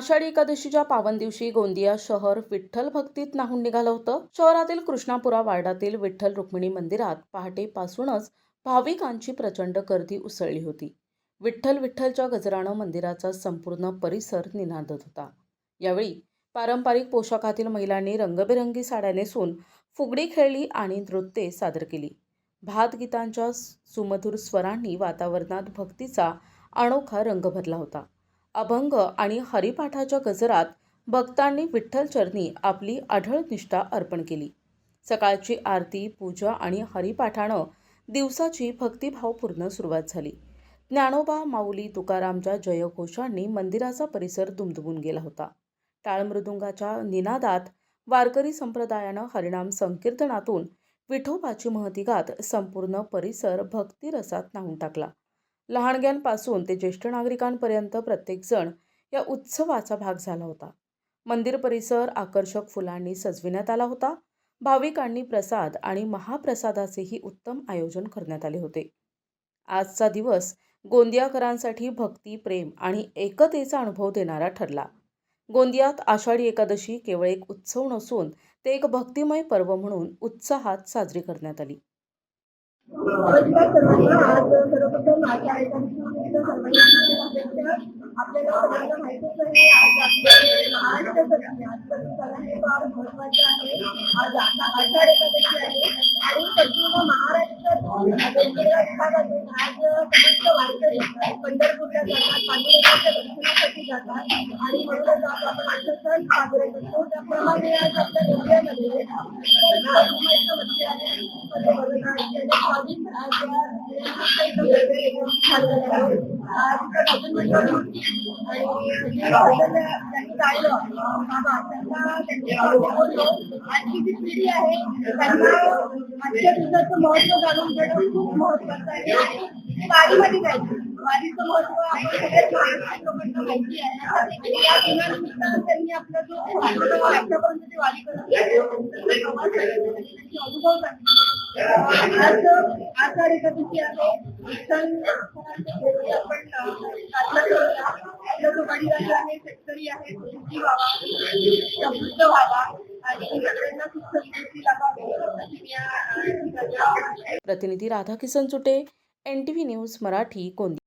आषाढी एकादशीच्या पावन दिवशी गोंदिया शहर विठ्ठल भक्तीत नाहून निघालं होतं. शहरातील कृष्णापुरा वार्डातील विठ्ठल रुक्मिणी मंदिरात पहाटेपासूनच भाविकांची प्रचंड गर्दी उसळली होती. विठ्ठल विठ्ठलच्या गजरानं मंदिराचा संपूर्ण परिसर निनादत होता. यावेळी पारंपरिक पोशाखातील महिलांनी रंगबेरंगी साड्या नेसून फुगडी खेळली आणि नृत्ये सादर केली. भातगीतांच्या सुमधुर स्वरांनी वातावरणात भक्तीचा अनोखा रंग भरला होता. अभंग आणि हरिपाठाच्या गजरात भक्तांनी विठ्ठलचरणी आपली आढळ निष्ठा अर्पण केली. सकाळची आरती पूजा आणि हरिपाठानं दिवसाची भक्तिभावपूर्ण सुरुवात झाली. ज्ञानोबा माऊली तुकारामच्या जयघोषांनी मंदिराचा परिसर दुमदुमून गेला होता. टाळमृदुंगाच्या निनादात वारकरी संप्रदायानं हरिणाम संकीर्तनातून विठोबाची महती गात संपूर्ण परिसर भक्तिरसात न्हाऊन टाकला. लहानग्यांपासून ते ज्येष्ठ नागरिकांपर्यंत प्रत्येकजण या उत्सवाचा भाग झाला होता. मंदिर परिसर आकर्षक फुलांनी सजविण्यात आला होता. भाविकांनी प्रसाद आणि महाप्रसादाचेही उत्तम आयोजन करण्यात आले होते. आजचा दिवस गोंदियाकरांसाठी भक्ती प्रेम आणि एकतेचा अनुभव देणारा ठरला. गोंदियात आषाढी एकादशी केवळ एक उत्सव नसून ते एक भक्तिमय पर्व म्हणून उत्साहात साजरी करण्यात आली. नमस्कार सर्वांना आज सर्वप्रथम माझ्या सर्वांना आपल्याला माहितीच आहे आज महाराष्ट्र हे फार महत्त्वाचे आहे आज आता आषाढ एकादशी आहे आणि संपूर्ण महाराष्ट्रात वेगवेगळ्या विभागातून आज समस्त वारकरी पंढरपूरच्या जातात पांडुरंगाच्या दर्शनासाठी जातात आणि म्हणूनच आज आपण आजचा सण साजरा करतो. त्याप्रमाणे आज आपल्या आजची जी पिढी आहे त्यांना आजच्या दिवसाचं महत्त्व जाणून घेणं खूप महत्वाचं आहे आणि वारीमध्ये जायचं वारीचं महत्त्व आपण सगळ्यात महाराष्ट्रीय माहिती आहे या त्यांनी आपला जो ते वारी करत अनुभव सांगितले आज आषाढ एकादशी आहे? आपण आहे शेतकरी आहे सुखी व्हावा समृद्ध व्हावा. आणि सगळ्यांना सुख समृद्धी लाभावी. प्रतिनिधी चुटे एन न्यूज मराठी कोणती